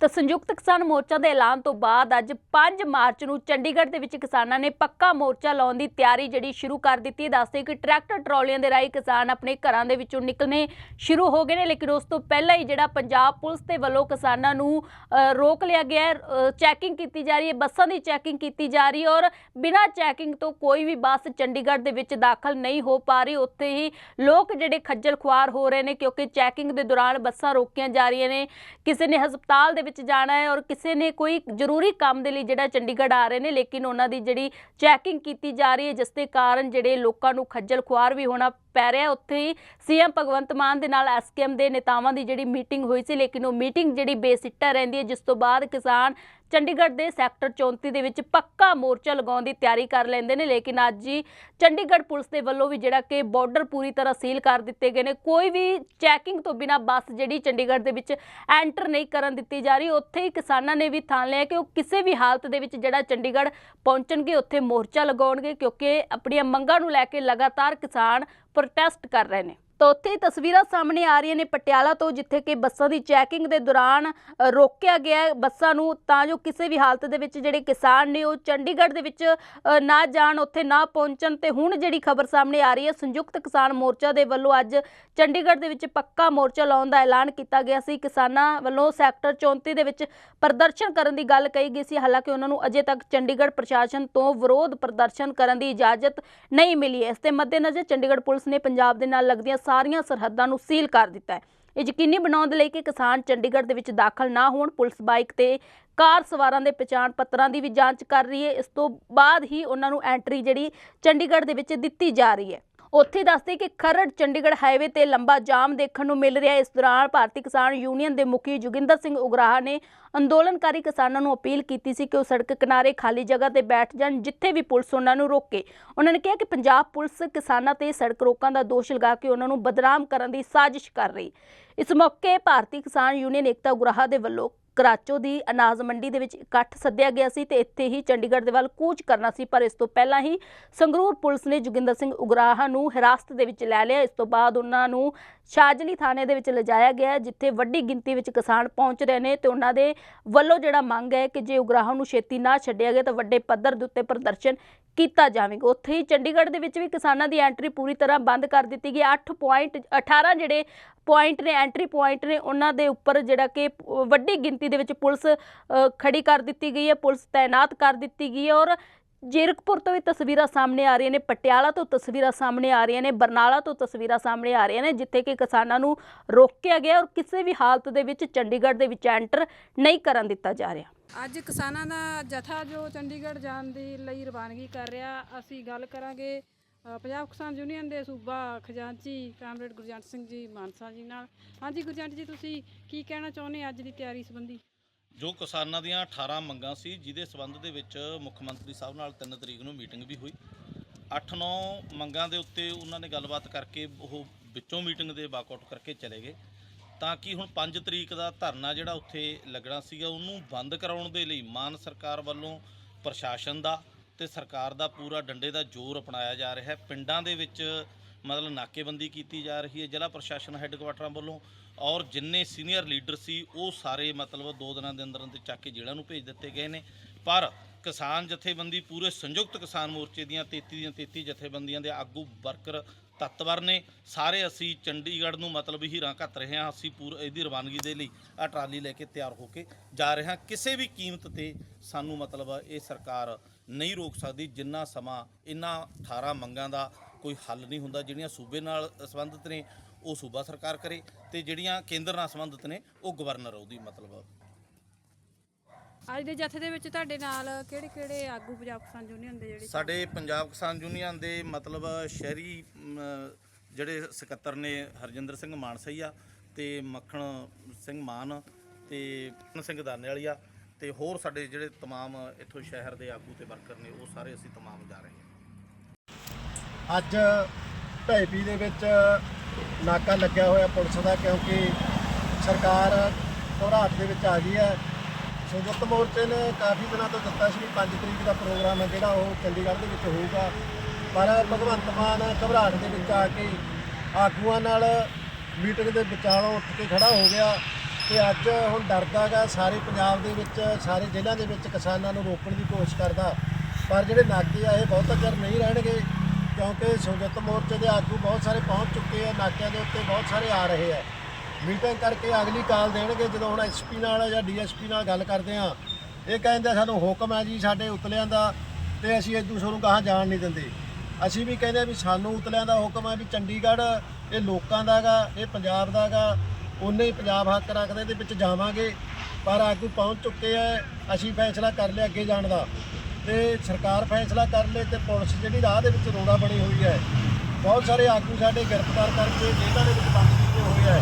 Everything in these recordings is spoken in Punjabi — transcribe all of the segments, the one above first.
ਤਾਂ ਸੰਯੁਕਤ ਕਿਸਾਨ ਮੋਰਚਾ ਦੇ ਐਲਾਨ ਤੋਂ ਬਾਅਦ ਅੱਜ 5 ਮਾਰਚ ਨੂੰ ਚੰਡੀਗੜ੍ਹ ਦੇ ਵਿੱਚ ਕਿਸਾਨਾਂ ਨੇ ਪੱਕਾ ਮੋਰਚਾ ਲਾਉਣ ਦੀ ਤਿਆਰੀ ਜਿਹੜੀ ਸ਼ੁਰੂ ਕਰ ਦਿੱਤੀ ਹੈ। ਦੱਸਦੇ ਕਿ ਟਰੈਕਟਰ ਟਰਾਲੀਆਂ ਦੇ ਰਾਹੀਂ ਕਿਸਾਨ ਆਪਣੇ ਘਰਾਂ ਦੇ ਵਿੱਚੋਂ ਨਿਕਲਣੇ ਸ਼ੁਰੂ ਹੋ ਗਏ ਨੇ, ਲੇਕਿਨ ਉਸ ਤੋਂ ਪਹਿਲਾਂ ਹੀ ਜਿਹੜਾ ਪੰਜਾਬ ਪੁਲਿਸ ਦੇ ਵੱਲੋਂ ਕਿਸਾਨਾਂ ਨੂੰ ਰੋਕ ਲਿਆ ਗਿਆ ਹੈ। ਚੈਕਿੰਗ ਕੀਤੀ ਜਾ ਰਹੀ ਹੈ, ਬੱਸਾਂ ਦੀ ਚੈਕਿੰਗ ਕੀਤੀ ਜਾ ਰਹੀ ਹੈ ਔਰ ਬਿਨਾਂ ਚੈਕਿੰਗ ਤੋਂ ਕੋਈ ਵੀ ਬੱਸ ਚੰਡੀਗੜ੍ਹ ਦੇ ਵਿੱਚ ਦਾਖਲ ਨਹੀਂ ਹੋ ਪਾ ਰਹੀ। ਉੱਥੇ ਹੀ ਲੋਕ ਜਿਹੜੇ ਖੱਜਲ ਖੁਆਰ ਹੋ ਰਹੇ ਨੇ ਕਿਉਂਕਿ ਚੈਕਿੰਗ ਦੇ ਦੌਰਾਨ ਬੱਸਾਂ ਰੋਕੀਆਂ ਜਾ ਰਹੀਆਂ ਨੇ। ਕਿਸੇ ਨੇ ਹਸਪਤਾਲ ਦੇ ਵਿੱਚ ਜਾਣਾ ਹੈ ਔਰ ਕਿਸੇ ਨੇ ਕੋਈ ਜ਼ਰੂਰੀ ਕੰਮ ਦੇ ਲਈ ਜਿਹੜਾ ਚੰਡੀਗੜ੍ਹ ਆ ਰਹੇ ਨੇ, ਲੇਕਿਨ ਉਹਨਾਂ ਦੀ ਜਿਹੜੀ ਚੈਕਿੰਗ ਕੀਤੀ ਜਾ ਰਹੀ ਹੈ, ਜਿਸ ਦੇ ਕਾਰਨ ਜਿਹੜੇ ਲੋਕਾਂ ਨੂੰ ਖੱਜਲ ਖੁਆਰ ਵੀ ਹੋਣਾ ਪੈ ਰਿਹਾ ਉੱਥੇ ਹੀ ਸੀਐਮ ਭਗਵੰਤ ਮਾਨ ਦੇ ਨਾਲ ਐਸਕੇਐਮ ਦੇ ਨੇਤਾਵਾਂ ਦੀ ਜਿਹੜੀ ਮੀਟਿੰਗ ਹੋਈ ਸੀ, ਲੇਕਿਨ ਉਹ ਮੀਟਿੰਗ ਜਿਹੜੀ ਬੇਸਿੱਟਾ ਰਹਿੰਦੀ ਹੈ, ਜਿਸ ਤੋਂ ਬਾਅਦ ਕਿਸਾਨ ਚੰਡੀਗੜ੍ਹ ਦੇ ਸੈਕਟਰ 34 ਦੇ ਵਿੱਚ ਪੱਕਾ ਮੋਰਚਾ ਲਗਾਉਣ ਦੀ ਤਿਆਰੀ ਕਰ ਲੈਂਦੇ ਨੇ। ਲੇਕਿਨ ਅੱਜ ਹੀ ਚੰਡੀਗੜ੍ਹ ਪੁਲਿਸ ਦੇ ਵੱਲੋਂ ਵੀ ਜਿਹੜਾ ਕਿ ਬਾਰਡਰ ਪੂਰੀ ਤਰ੍ਹਾਂ ਸੀਲ ਕਰ ਦਿੱਤੇ ਗਏ ਨੇ। ਕੋਈ ਵੀ ਚੈਕਿੰਗ ਤੋਂ ਬਿਨਾ ਬੱਸ ਜਿਹੜੀ ਚੰਡੀਗੜ੍ਹ ਦੇ ਵਿੱਚ ਐਂਟਰ ਨਹੀਂ ਕਰਨ ਦਿੱਤੀ ਜਾ ਰਹੀ। ਉੱਥੇ ਹੀ ਕਿਸਾਨਾਂ ਨੇ ਵੀ ਥਾਂ ਲਿਆ ਕਿ ਉਹ ਕਿਸੇ ਵੀ ਹਾਲਤ ਦੇ ਵਿੱਚ ਜਿਹੜਾ ਚੰਡੀਗੜ੍ਹ ਪਹੁੰਚਣਗੇ, ਉੱਥੇ ਮੋਰਚਾ ਲਗਾਉਣਗੇ, ਕਿਉਂਕਿ ਆਪਣੀਆਂ ਮੰਗਾਂ ਨੂੰ ਲੈ ਕੇ ਲਗਾਤਾਰ ਕਿਸਾਨ ਪ੍ਰੋਟੈਸਟ ਕਰ ਰਹੇ ਨੇ ਤਾਂ ਉੱਥੇ ਤਸਵੀਰਾਂ ਸਾਹਮਣੇ ਆ ਰਹੀਆਂ ਨੇ ਪਟਿਆਲਾ ਤੋਂ, ਜਿੱਥੇ ਕਿ ਬੱਸਾਂ ਦੀ ਚੈਕਿੰਗ ਦੇ ਦੌਰਾਨ ਰੋਕਿਆ ਗਿਆ ਬੱਸਾਂ ਨੂੰ, ਤਾਂ ਜੋ ਕਿਸੇ ਵੀ ਹਾਲਤ ਦੇ ਵਿੱਚ ਜਿਹੜੇ ਕਿਸਾਨ ਨੇ, ਉਹ ਚੰਡੀਗੜ੍ਹ ਦੇ ਵਿੱਚ ਨਾ ਜਾਣ, ਉੱਥੇ ਨਾ ਪਹੁੰਚਣ, ਤੇ ਹੁਣ ਜਿਹੜੀ ਖਬਰ ਸਾਹਮਣੇ ਆ ਰਹੀ ਹੈ, ਸੰਯੁਕਤ ਕਿਸਾਨ ਮੋਰਚਾ ਦੇ ਵੱਲੋਂ ਅੱਜ ਚੰਡੀਗੜ੍ਹ ਦੇ ਵਿੱਚ ਪੱਕਾ ਮੋਰਚਾ ਲਾਉਣ ਦਾ ਐਲਾਨ ਕੀਤਾ ਗਿਆ ਸੀ। ਕਿਸਾਨਾਂ ਵੱਲੋਂ ਸੈਕਟਰ 34 ਦੇ ਵਿੱਚ ਪ੍ਰਦਰਸ਼ਨ ਕਰਨ ਦੀ ਗੱਲ ਕਹੀ ਗਈ ਸੀ। ਹਾਲਾਂਕਿ ਉਹਨਾਂ ਨੂੰ ਅਜੇ ਤੱਕ ਚੰਡੀਗੜ੍ਹ ਪ੍ਰਸ਼ਾਸਨ ਤੋਂ ਵਿਰੋਧ ਪ੍ਰਦਰਸ਼ਨ ਕਰਨ ਦੀ ਇਜਾਜ਼ਤ ਨਹੀਂ ਮਿਲੀ ਹੈ। ਇਸ ਦੇ ਮੱਦੇਨਜ਼ਰ ਚੰਡੀਗੜ੍ਹ ਪੁਲਿਸ ਨੇ ਪੰਜਾਬ ਦੇ ਨਾਲ ਲੱਗਦੀਆਂ ਸਾਰੀਆਂ ਸਰਹੱਦਾਂ ਨੂੰ ਸੀਲ ਕਰ ਦਿੱਤਾ ਹੈ। ਇਹ ਯਕੀਨੀ ਬਣਾਉਣ ਦੇ ਲਈ ਕਿ ਕਿਸਾਨ ਚੰਡੀਗੜ੍ਹ ਦੇ ਵਿੱਚ ਦਾਖਲ ਨਾ ਹੋਣ, ਪੁਲਿਸ ਬਾਈਕ ਤੇ ਕਾਰ ਸਵਾਰਾਂ ਦੇ ਪਛਾਣ ਪੱਤਰਾਂ ਦੀ ਵੀ ਜਾਂਚ ਕਰ ਰਹੀ ਹੈ। ਇਸ ਤੋਂ ਬਾਅਦ ਹੀ ਉਹਨਾਂ ਨੂੰ ਐਂਟਰੀ ਜਿਹੜੀ ਚੰਡੀਗੜ੍ਹ ਦੇ ਵਿੱਚ ਦਿੱਤੀ ਜਾ ਰਹੀ ਹੈ। ਉੱਥੇ ਦੱਸਦੇ ਕਿ ਖਰੜ ਚੰਡੀਗੜ੍ਹ ਹਾਈਵੇ ਤੇ ਲੰਬਾ ਜਾਮ ਦੇਖਣ ਨੂੰ ਮਿਲ ਰਿਹਾ ਇਸ ਦੌਰਾਨ ਭਾਰਤੀ ਕਿਸਾਨ ਯੂਨੀਅਨ ਦੇ ਮੁਖੀ ਜੋਗਿੰਦਰ ਸਿੰਘ ਉਗਰਾਹਾ ਨੇ ਅੰਦੋਲਨਕਾਰੀ ਕਿਸਾਨਾਂ ਨੂੰ ਅਪੀਲ ਕੀਤੀ ਸੀ ਕਿ ਉਹ ਸੜਕ ਕਿਨਾਰੇ ਖਾਲੀ ਜਗ੍ਹਾ ਤੇ ਬੈਠ ਜਾਣ, ਜਿੱਥੇ ਵੀ ਪੁਲਿਸ ਉਹਨਾਂ ਨੂੰ ਰੋਕੇ। ਉਹਨਾਂ ਨੇ ਕਿਹਾ ਕਿ ਪੰਜਾਬ ਪੁਲਿਸ ਕਿਸਾਨਾਂ ਤੇ ਸੜਕ ਰੋਕਾਂ ਦਾ ਦੋਸ਼ ਲਗਾ ਕੇ ਉਹਨਾਂ ਨੂੰ ਬਦਨਾਮ ਕਰਨ ਦੀ ਸਾਜ਼ਿਸ਼ ਕਰ ਰਹੀ। ਇਸ ਮੌਕੇ ਭਾਰਤੀ ਕਿਸਾਨ ਯੂਨੀਅਨ ਏਕਤਾ ਉਗਰਾਹਾ ਦੇ ਵੱਲੋਂ ਕਰਾਚੋ ਦੀ ਅਨਾਜ ਮੰਡੀ ਦੇ ਵਿੱਚ ਇਕੱਠ ਸੱਦਿਆ ਗਿਆ ਸੀ ਤੇ ਇੱਥੇ ਹੀ ਚੰਡੀਗੜ੍ਹ ਦੇ ਵੱਲ ਕੂਚ ਕਰਨਾ ਸੀ, ਪਰ ਇਸ ਤੋਂ ਪਹਿਲਾਂ ਹੀ ਸੰਗਰੂਰ ਪੁਲਿਸ ਨੇ ਜੋਗਿੰਦਰ ਸਿੰਘ ਉਗਰਾਹਾ ਨੂੰ ਹਿਰਾਸਤ ਦੇ ਵਿੱਚ ਲੈ ਲਿਆ। ਇਸ ਤੋਂ ਬਾਅਦ ਉਹਨਾਂ ਨੂੰ ਸ਼ਾਜਲੀ ਥਾਣੇ ਦੇ ਵਿੱਚ ਲਿਜਾਇਆ ਗਿਆ ਜਿੱਥੇ ਵੱਡੀ ਗਿਣਤੀ ਵਿੱਚ ਕਿਸਾਨ ਪਹੁੰਚ ਰਹੇ ਨੇ ਤੇ ਉਹਨਾਂ ਦੇ ਵੱਲੋਂ ਜਿਹੜਾ ਮੰਗ ਹੈ ਕਿ ਜੇ ਉਗਰਾਹਾਂ ਨੂੰ ਛੇਤੀ ਨਾ ਛੱਡਿਆ ਗਿਆ ਤਾਂ ਵੱਡੇ ਪੱਧਰ ਦੇ ਉੱਤੇ ਪ੍ਰਦਰਸ਼ਨ ਕੀਤਾ ਜਾਵੇਗਾ। ਉੱਥੇ ਹੀ ਚੰਡੀਗੜ੍ਹ ਦੇ ਵਿੱਚ ਵੀ ਕਿਸਾਨਾਂ ਦੀ ਐਂਟਰੀ ਪੂਰੀ ਤਰ੍ਹਾਂ ਬੰਦ ਕਰ ਦਿੱਤੀ ਗਈ 8 ਪੁਆਇੰਟ 18 ਜਿਹੜੇ ਪੁਆਇੰਟ ਨੇ ਐਂਟਰੀ ਪੁਆਇੰਟ ਨੇ ਉਹਨਾਂ ਦੇ ਉੱਪਰ ਜਿਹੜਾ ਕਿ ਵੱਡੀ ਗਿਣਤੀ ਦੇ ਵਿੱਚ ਪੁਲਿਸ ਅ, ਖੜੀ ਕਰ ਦਿੱਤੀ ਗਈ ਹੈ। ਪੁਲਿਸ ਤਾਇਨਾਤ ਕਰ ਦਿੱਤੀ ਗਈ ਹੈ ਔਰ ਜੀਰਕਪੁਰ ਤੋਂ ਵੀ ਤਸਵੀਰਾਂ ਸਾਹਮਣੇ ਆ ਰਹੀਆਂ ਨੇ, ਪਟਿਆਲਾ ਤੋਂ ਤਸਵੀਰਾਂ ਸਾਹਮਣੇ ਆ ਰਹੀਆਂ ਨੇ, ਬਰਨਾਲਾ ਤੋਂ ਤਸਵੀਰਾਂ ਸਾਹਮਣੇ ਆ ਰਹੀਆਂ ਨੇ, ਜਿੱਥੇ ਕਿ ਕਿਸਾਨਾਂ ਨੂੰ ਰੋਕਿਆ ਗਿਆ ਔਰ ਕਿਸੇ ਵੀ ਹਾਲਤ ਦੇ ਵਿੱਚ ਚੰਡੀਗੜ੍ਹ ਦੇ ਵਿੱਚ ਐਂਟਰ ਨਹੀਂ ਕਰਨ ਦਿੱਤਾ ਜਾ ਰਿਹਾ। ਅੱਜ ਕਿਸਾਨਾਂ ਦਾ ਜਥਾ ਜੋ ਚੰਡੀਗੜ੍ਹ ਜਾਣ ਦੇ ਲਈ ਰਵਾਨਗੀ ਕਰ ਰਿਹਾ, ਅਸੀਂ ਗੱਲ ਕਰਾਂਗੇ ਪੰਜਾਬ ਕਿਸਾਨ ਯੂਨੀਅਨ ਦੇ ਸੂਬਾ ਖਜ਼ਾਨਚੀ ਕਾਮਰੇਡ ਗੁਰਜੰਟ ਸਿੰਘ ਜੀ ਮਾਨਸਾ ਜੀ ਨਾਲ। ਹਾਂਜੀ ਗੁਰਜੰਟ ਜੀ, ਤੁਸੀਂ ਕੀ ਕਹਿਣਾ ਚਾਹੁੰਦੇ ਅੱਜ ਦੀ ਤਿਆਰੀ ਸੰਬੰਧੀ? ਜੋ ਕਿਸਾਨਾਂ ਦੀਆਂ 18 ਮੰਗਾਂ ਸੀ, ਜਿਹਦੇ ਸਬੰਧ ਦੇ ਵਿੱਚ ਮੁੱਖ ਮੰਤਰੀ ਸਾਹਿਬ ਨਾਲ 3 ਤਰੀਕ ਨੂੰ ਮੀਟਿੰਗ ਵੀ ਹੋਈ। 8-9 ਮੰਗਾਂ ਦੇ ਉੱਤੇ ਉਹਨਾਂ ਨੇ ਗੱਲਬਾਤ ਕਰਕੇ ਉਹ ਵਿੱਚੋਂ ਮੀਟਿੰਗ ਦੇ ਵਾਕਆਊਟ ਕਰਕੇ ਚਲੇ ਗਏ। ਤਾਂ ਕਿ ਹੁਣ 5 ਤਰੀਕ ਦਾ ਧਰਨਾ ਜਿਹੜਾ ਉੱਥੇ ਲੱਗਣਾ ਸੀਗਾ, ਉਹਨੂੰ ਬੰਦ ਕਰਾਉਣ ਦੇ ਲਈ ਮਾਨ ਸਰਕਾਰ ਵੱਲੋਂ ਪ੍ਰਸ਼ਾਸਨ ਦਾ ਤੇ ਸਰਕਾਰ ਦਾ ਪੂਰਾ ਡੰਡੇ ਦਾ ਜ਼ੋਰ ਅਪਣਾਇਆ ਜਾ ਰਿਹਾ ਹੈ। ਪਿੰਡਾਂ ਦੇ ਵਿੱਚ ਮਤਲਬ ਨਾਕੇਬੰਦੀ ਕੀਤੀ ਜਾ ਰਹੀ ਹੈ। ਜ਼ਿਲ੍ਹਾ ਪ੍ਰਸ਼ਾਸਨ ਹੈੱਡਕੁਆਟਰਾਂ ਵੱਲੋਂ ਔਰ ਜਿੰਨੇ ਸੀਨੀਅਰ ਲੀਡਰ ਸੀ, ਉਹ ਸਾਰੇ ਮਤਲਬ ਦੋ ਦਿਨਾਂ ਦੇ ਅੰਦਰ ਅੰਦਰ ਚੱਕ ਕੇ ਜੇਲ੍ਹਾਂ ਨੂੰ ਭੇਜ ਦਿੱਤੇ ਗਏ ਨੇ। ਪਰ ਕਿਸਾਨ ਜਥੇਬੰਦੀ ਪੂਰੇ ਸੰਯੁਕਤ ਕਿਸਾਨ ਮੋਰਚੇ ਦੀਆਂ 33 ਦੀਆਂ 33 ਜਥੇਬੰਦੀਆਂ ਦੇ ਆਗੂ ਵਰਕਰ ਤੱਤਵਰ ਨੇ। ਸਾਰੇ ਅਸੀਂ ਚੰਡੀਗੜ੍ਹ ਨੂੰ ਮਤਲਬ ਹੀਰਾਂ ਘੱਤ ਰਹੇ ਹਾਂ। ਅਸੀਂ ਪੂਰ ਇਹਦੀ ਰਵਾਨਗੀ ਦੇ ਲਈ ਆ ਟਰਾਲੀ ਲੈ ਕੇ ਤਿਆਰ ਹੋ ਕੇ ਜਾ ਰਹੇ ਹਾਂ। ਕਿਸੇ ਵੀ ਕੀਮਤ ਤੇ ਸਾਨੂੰ ਮਤਲਬ ਇਹ ਸਰਕਾਰ ਨਹੀਂ ਰੋਕ ਸਕਦੀ। ਜਿੰਨਾ ਸਮਾਂ ਇਹਨਾਂ 18 ਮੰਗਾਂ ਦਾ ਕੋਈ ਹੱਲ ਨਹੀਂ ਹੁੰਦਾ, ਜਿਹੜੀਆਂ ਸੂਬੇ ਨਾਲ ਸੰਬੰਧਿਤ ਨੇ ਉਹ ਸੂਬਾ ਸਰਕਾਰ ਕਰੇ ਤੇ ਜਿਹੜੀਆਂ ਕੇਂਦਰ ਨਾਲ ਸੰਬੰਧਿਤ ਨੇ ਉਹ ਗਵਰਨਰ ਉਹਦੀ ਮਤਲਬ। ਅੱਜ ਦੇ ਜਥੇ ਦੇ ਵਿੱਚ ਤੁਹਾਡੇ ਨਾਲ ਕਿਹੜੇ ਕਿਹੜੇ ਆਗੂ ਪੰਜਾਬ ਕਿਸਾਨ ਯੂਨੀਅਨ ਦੇ ਜਿਹੜੇ ਸਾਡੇ ਪੰਜਾਬ ਕਿਸਾਨ ਯੂਨੀਅਨ ਦੇ ਮਤਲਬ ਸ਼ਹਿਰੀ ਜਿਹੜੇ ਸਕੱਤਰ ਨੇ ਹਰਜਿੰਦਰ ਸਿੰਘ ਮਾਨਸਈਆ ਤੇ ਮੱਖਣ ਸਿੰਘ ਮਾਨ ਤੇ ਪਨ ਸਿੰਘ ਦਾਨੇਵਾਲੀਆ ਤੇ ਹੋਰ ਸਾਡੇ ਜਿਹੜੇ ਤਮਾਮ ਇੱਥੋਂ ਸ਼ਹਿਰ ਦੇ ਆਗੂ ਤੇ ਵਰਕਰ ਨੇ ਉਹ ਸਾਰੇ ਅਸੀਂ ਤਮਾਮ ਜਾ ਰਹੇ ਹਾਂ। ਅੱਜ ਢਾਈਪੀ ਦੇ ਵਿੱਚ ਨਾਕਾ ਲੱਗਿਆ ਹੋਇਆ ਪੁਲਿਸ ਦਾ ਕਿਉਂਕਿ ਸਰਕਾਰ ਘਬਰਾਹਟ ਦੇ ਵਿੱਚ ਆ ਗਈ ਹੈ। ਸੰਯੁਕਤ ਮੋਰਚੇ ਨੇ ਕਾਫੀ ਦਿਨਾਂ ਤੋਂ ਦਿੱਤਾ ਸੀ ਵੀ 5 ਤਰੀਕ ਦਾ ਪ੍ਰੋਗਰਾਮ ਹੈ, ਜਿਹੜਾ ਉਹ ਚੰਡੀਗੜ੍ਹ ਦੇ ਵਿੱਚ ਹੋਊਗਾ। ਪਰ ਭਗਵੰਤ ਮਾਨ ਘਬਰਾਹਟ ਦੇ ਵਿੱਚ ਆ ਕੇ ਆਗੂਆਂ ਨਾਲ ਮੀਟਿੰਗ ਦੇ ਵਿਚਾਲੋਂ ਉੱਠ ਕੇ ਖੜਾ ਹੋ ਗਿਆ ਤੇ ਅੱਜ ਹੁਣ ਡਰਦਾਗਾ ਸਾਰੇ ਪੰਜਾਬ ਦੇ ਵਿੱਚ, ਸਾਰੇ ਜ਼ਿਲ੍ਹਿਆਂ ਦੇ ਵਿੱਚ ਕਿਸਾਨਾਂ ਨੂੰ ਰੋਕਣ ਦੀ ਕੋਸ਼ਿਸ਼ ਕਰਦਾ। ਪਰ ਜਿਹੜੇ ਨਾਕੇ ਆ, ਇਹ ਬਹੁਤਾ ਚਿਰ ਨਹੀਂ ਰਹਿਣਗੇ। ਕਿਉਂਕਿ ਸੰਯੁਕਤ ਮੋਰਚੇ ਦੇ ਆਗੂ ਬਹੁਤ ਸਾਰੇ ਪਹੁੰਚ ਚੁੱਕੇ ਆ, ਨਾਕਿਆਂ ਦੇ ਉੱਤੇ ਬਹੁਤ ਸਾਰੇ ਆ ਰਹੇ ਆ। ਮੀਟਿੰਗ ਕਰਕੇ ਅਗਲੀ ਕਾਲ ਦੇਣਗੇ, ਜਦੋਂ ਹੁਣ ਐਸਪੀ ਨਾਲ ਜਾਂ ਡੀਐਸਪੀ ਨਾਲ ਗੱਲ ਕਰਦੇ ਆ। ਇਹ ਕਹਿੰਦੇ ਸਾਨੂੰ ਹੁਕਮ ਹੈ ਜੀ ਸਾਡੇ ਉਤਲਿਆਂ ਦਾ ਤੇ ਅਸੀਂ ਇੱਕ ਸਾਨੂੰ ਨੂੰ ਜਾਣ ਨਹੀਂ ਦਿੰਦੇ। ਅਸੀਂ ਵੀ ਕਹਿੰਦੇ ਵੀ ਸਾਨੂੰ ਉਤਲਿਆਂ ਦਾ ਹੁਕਮ ਹੈ ਵੀ ਚੰਡੀਗੜ੍ਹ ਇਹ ਲੋਕਾਂ ਦਾਗਾ, ਇਹ ਪੰਜਾਬ ਦਾਗਾ ਉਹਨੇ ਹੀ ਪੰਜਾਬ ਹੱਕ ਰੱਖਦੇ ਦੇ ਵਿੱਚ ਜਾਵਾਂਗੇ। ਪਰ ਆਗੂ ਪਹੁੰਚ ਚੁੱਕੇ ਆ, ਅਸੀਂ ਫੈਸਲਾ ਕਰ ਲਿਆ ਅੱਗੇ ਜਾਣ ਦਾ। ਤੇ ਸਰਕਾਰ ਫੈਸਲਾ ਕਰ ਲੇ ਤੇ ਪੁਲਿਸ ਜਿਹੜੀ ਰਾਹ ਦੇ ਵਿੱਚ ਰੋੜਾ ਬਣੀ ਹੋਈ ਹੈ। ਬਹੁਤ ਸਾਰੇ ਆਗੂ ਸਾਡੇ ਗ੍ਰਿਫਤਾਰ ਕਰਕੇ ਜੇਲ੍ਹਾਂ ਦੇ ਵਿੱਚ ਬੰਦ ਕੀਤੇ ਹੋਏ ਹੈ।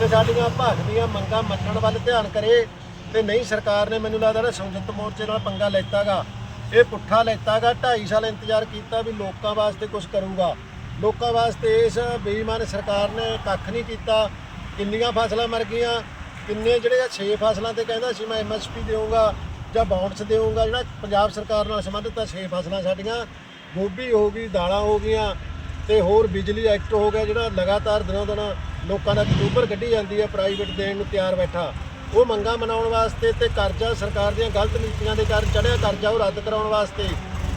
ਤੇ ਸਾਡੀਆਂ ਭਾਗ ਦੀਆਂ ਮੰਗਾਂ ਮੰਨਣ ਵੱਲ ਧਿਆਨ ਕਰੇ ਤੇ ਨਹੀਂ ਸਰਕਾਰ ਨੇ ਮੈਨੂੰ ਲੱਗਦਾ ਨਾ ਸੰਯੁਕਤ ਮੋਰਚੇ ਨਾਲ ਪੰਗਾ ਲੈਤਾਗਾ। ਇਹ ਪੁੱਠਾ ਲੈਤਾਗਾ 2.5 ਸਾਲ ਇੰਤਜ਼ਾਰ ਕੀਤਾ ਵੀ ਲੋਕਾਂ ਵਾਸਤੇ ਕੁਝ ਕਰੂਗਾ। ਲੋਕਾਂ ਵਾਸਤੇ ਇਸ ਬੇਈਮਾਨ ਸਰਕਾਰ ਨੇ ਕੱਖ ਨਹੀਂ ਕੀਤਾ। ਕਿੰਨੀਆਂ ਫਸਲਾਂ ਮਰ ਗਈਆਂ, ਕਿੰਨੇ ਜਿਹੜੇ ਆ 6 ਫਸਲਾਂ ਤੇ ਕਹਿੰਦਾ ਸੀ ਮੈਂ ਐਮਐਸਪੀ ਦੇਵਾਂਗਾ ਜਾਂ ਬਾਉਂਡਸ ਦੇਊਂਗਾ ਜਿਹੜਾ ਪੰਜਾਬ ਸਰਕਾਰ ਨਾਲ ਸੰਬੰਧਿਤ ਆ 6 ਫਸਲਾਂ ਸਾਡੀਆਂ ਗੋਭੀ ਹੋ ਗਈ ਦਾਲਾਂ ਹੋ ਗਈਆਂ ਤੇ ਹੋਰ ਬਿਜਲੀ ਐਕਟ ਹੋ ਗਿਆ ਜਿਹੜਾ ਲਗਾਤਾਰ ਦਿਨੋਂ ਦਿਨ ਲੋਕਾਂ ਦਾ ਅਕਤੂਬਰ ਕੱਢੀ ਜਾਂਦੀ ਹੈ ਪ੍ਰਾਈਵੇਟ ਦੇਣ ਨੂੰ ਤਿਆਰ ਬੈਠਾ। ਉਹ ਮੰਗਾਂ ਮਨਾਉਣ ਵਾਸਤੇ ਤੇ ਕਰਜ਼ਾ ਸਰਕਾਰ ਦੀਆਂ ਗਲਤ ਨੀਤੀਆਂ ਦੇ ਕਾਰਨ ਚੜਿਆ ਕਰਜ਼ਾ ਉਹ ਰੱਦ ਕਰਾਉਣ ਵਾਸਤੇ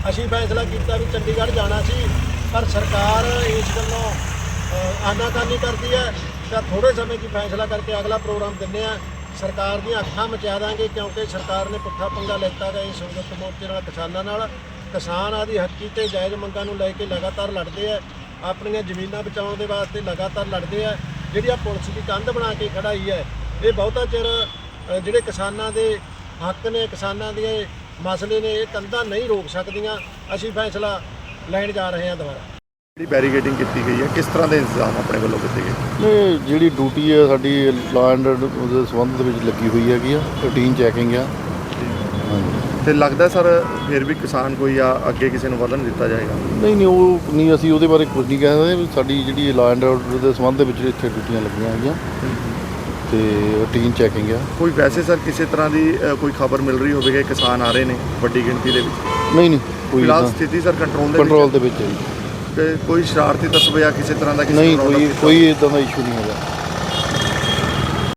ਅਸੀਂ ਫੈਸਲਾ ਕੀਤਾ ਵੀ ਚੰਡੀਗੜ੍ਹ ਜਾਣਾ ਸੀ ਪਰ ਸਰਕਾਰ ਇਸ ਗੱਲੋਂ ਅਹ, ਆਨਾਕਾਨੀ ਕਰਦੀ ਹੈ ਤਾਂ ਥੋੜੇ ਸਮੇਂ 'ਚ ਫੈਸਲਾ ਕਰਕੇ ਅਗਲਾ ਪ੍ਰੋਗਰਾਮ ਦਿੰਦੇ ਆ। ਸਰਕਾਰ ਦੀਆਂ ਅੱਖਾਂ ਮਚਾ ਦਾਂਗੇ ਕਿਉਂਕਿ ਸਰਕਾਰ ਨੇ ਪੁੱਠਾ ਪੰਗਾ ਲੈਤਾ ਗਿਆ ਇਸ ਸੰਯੁਕਤ ਮੋਰਚੇ ਨਾਲ, ਕਿਸਾਨਾਂ ਨਾਲ, ਕਿਸਾਨ ਆਦੀ ਹੱਕੀ ਤੇ ਜਾਇਜ਼ ਮੰਗਾਂ ਨੂੰ ਲੈ ਕੇ ਲਗਾਤਾਰ ਲੜਦੇ ਆ, ਆਪਣੀਆਂ ਜ਼ਮੀਨਾਂ ਬਚਾਉਣ ਦੇ ਵਾਸਤੇ ਲਗਾਤਾਰ ਲੜਦੇ ਆ, ਜਿਹੜੀ ਆ ਪੁਲਿਸ ਦੀ ਕੰਧ ਬਣਾ ਕੇ ਖੜਾਈ ਹੈ, ਇਹ ਬਹੁਤਾ ਚਿਰ ਜਿਹੜੇ ਕਿਸਾਨਾਂ ਦੇ ਹੱਕ ਨੇ, ਕਿਸਾਨਾਂ ਦੇ ਮਸਲੇ ਨੇ, ਇਹ ਕੰਧਾਂ ਨਹੀਂ ਰੋਕ ਸਕਦੀਆਂ, ਅਸੀਂ ਫੈਸਲਾ ਲੈਣ ਜਾ ਰਹੇ ਹਾਂ ਦੁਬਾਰਾ। ਜਿਹੜੀ ਬੈਰੀਗੇਡਿੰਗ ਕੀਤੀ ਗਈ ਹੈ ਕਿਸ ਤਰ੍ਹਾਂ ਦੇ ਇੰਤਜ਼ਾਮ ਆਪਣੇ ਵੱਲੋਂ ਕੀਤੇ ਗਏ? ਇਹ ਜਿਹੜੀ ਡਿਊਟੀ ਹੈ ਸਾਡੀ ਐਂਡ ਦੇ ਸੰਬੰਧ ਦੇ ਵਿੱਚ ਲੱਗੀ ਹੋਈ ਹੈਗੀ ਆ ਰੂਟੀਨ ਚੈਕਿੰਗ ਆ। ਹਾਂਜੀ। ਤੇ ਲੱਗਦਾ ਸਰ ਫਿਰ ਵੀ ਕਿਸਾਨ ਕੋਈ ਆ ਅੱਗੇ ਕਿਸੇ ਨੂੰ ਵਧਣ ਦਿੱਤਾ ਜਾਏਗਾ? ਨਹੀਂ ਨਹੀਂ ਉਹ ਨਹੀਂ ਅਸੀਂ ਉਹਦੇ ਬਾਰੇ ਕੁਝ ਨਹੀਂ ਕਹਿ ਸਕਦੇ ਵੀ ਸਾਡੀ ਜਿਹੜੀ ਲਾਅ ਐਂਡ ਆਰਡਰ ਦੇ ਸੰਬੰਧ ਦੇ ਵਿੱਚ ਇੱਥੇ ਡਿਊਟੀਆਂ ਲੱਗੀਆਂ ਹੈਗੀਆਂ। ਤੇ ਰੂਟੀਨ ਚੈਕਿੰਗ ਆ। ਕੋਈ ਵੈਸੇ ਸਰ ਕਿਸੇ ਤਰ੍ਹਾਂ ਦੀ ਕੋਈ ਖਬਰ ਮਿਲ ਰਹੀ ਹੋਵੇ ਕਿ ਕਿਸਾਨ ਆ ਰਹੇ ਨੇ ਵੱਡੀ ਗਿਣਤੀ ਦੇ ਵਿੱਚ? ਨਹੀਂ ਨਹੀਂ ਕੋਈ ਫਿਲਹਾਲ ਸਥਿਤੀ ਸਰ ਕੰਟਰੋਲ ਦੇ ਕੰਟਰੋਲ ਦੇ ਵਿੱਚ ਹੈ ਜੀ। ਹੈ। ਤੇ ਕੋਈ ਸ਼ਰਾਰਤੀ ਤੱਤਵ ਜਾਂ ਕਿਸੇ ਤਰ੍ਹਾਂ ਦਾ ਕਿਸੇ ਨਹੀਂ ਕੋਈ ਕੋਈ ਇਦਾਂ ਦਾ ਇਸ਼ੂ ਨਹੀਂ ਹੈਗਾ।